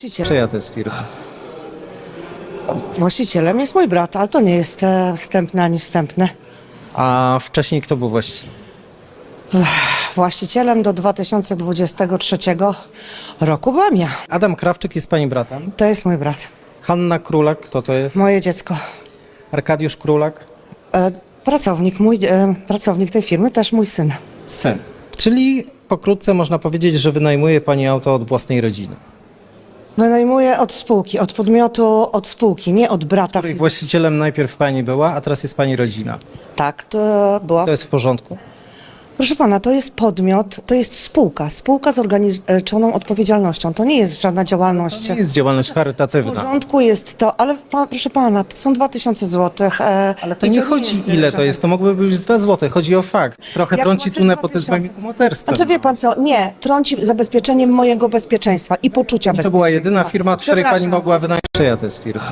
Właściciel. Czyja to jest firma? Właścicielem jest mój brat, ale to nie jest e, wstępne ani wstępne. A wcześniej kto był właścicielem? Właścicielem do 2023 roku byłam ja. Adam Krawczyk jest pani bratem. To jest mój brat, Hanna Królak, kto to jest? moje dziecko. Arkadiusz Królak? E, pracownik, mój e, pracownik tej firmy, też mój syn. Syn. Czyli pokrótce można powiedzieć, że wynajmuje pani auto od własnej rodziny. Wynajmuję od spółki, od podmiotu, od spółki, nie od brata. Której właścicielem najpierw pani była, a teraz jest pani rodzina. Tak, to była. To jest w porządku? Proszę pana, to jest podmiot, to jest spółka, spółka z ograniczoną odpowiedzialnością. To nie jest żadna działalność. To nie jest działalność W charytatywna. porządku jest to, ale pa, proszę pana, to są 2000 zł. E, Ale to i nie chodzi jest ile to żadne- jest, to mogłyby być 2 zł. Chodzi o fakt. Trochę Jak trąci płacę tu 2000? nepotyzmem i kumoterstwem. Znaczy wie pan co, nie, trąci zabezpieczeniem mojego bezpieczeństwa i poczucia To bezpieczeństwa. była jedyna firma, od której pani Przepraszam. mogła wynająć. To jest firma?